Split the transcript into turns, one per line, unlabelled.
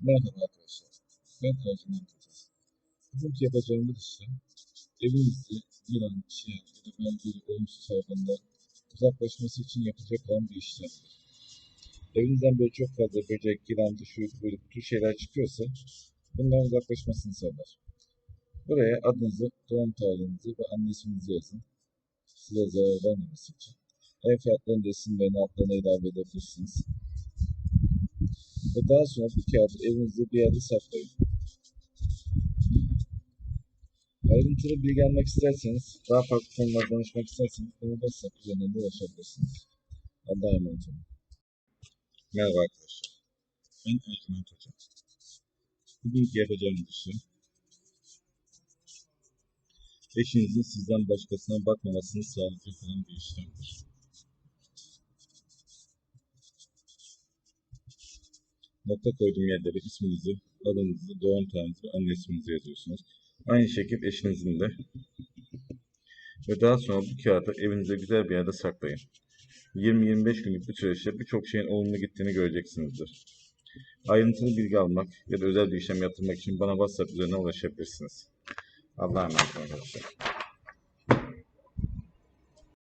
Merhaba arkadaşlar. Ben Ercüment Hoca. Bugünkü yapacağımız işlem evinizde yılan, çiyan ya da benzeri olumsuz hayvanlar uzaklaşması için yapacak olan bir işlemdir. Evinizden böyle çok fazla böcek, yılan, şu böyle bu tür şeyler çıkıyorsa bunların uzaklaşmasını sağlar. Buraya adınızı, doğum tarihinizi ve anne yazın. Size zarar vermemesi için. Ev fiyatlarını da isimlerini altlarına ilave edebilirsiniz. Ve daha sonra bu kağıdı evinizde bir yerde saklayın. Ayrıntılı bilgi almak isterseniz, daha farklı konularda danışmak isterseniz bana WhatsApp üzerinden de ulaşabilirsiniz. Allah'a emanet olun. Merhaba arkadaşlar. Ben Ercüment Hoca. Bugünkü yapacağımız işlem eşinizin sizden başkasına bakmamasını sağlayacak olan bir işlemdir. Nokta koyduğum yerlere isminizi, adınızı, doğum tarihinizi ve anne isminizi yazıyorsunuz. Aynı şekilde eşinizin de. Ve daha sonra bu kağıdı evinizde güzel bir yerde saklayın. 20-25 günlük bir süreçte birçok şeyin olumlu gittiğini göreceksinizdir. Ayrıntılı bilgi almak ya da özel bir işlem yaptırmak için bana WhatsApp üzerinden ulaşabilirsiniz. Allah'a emanet olun arkadaşlar.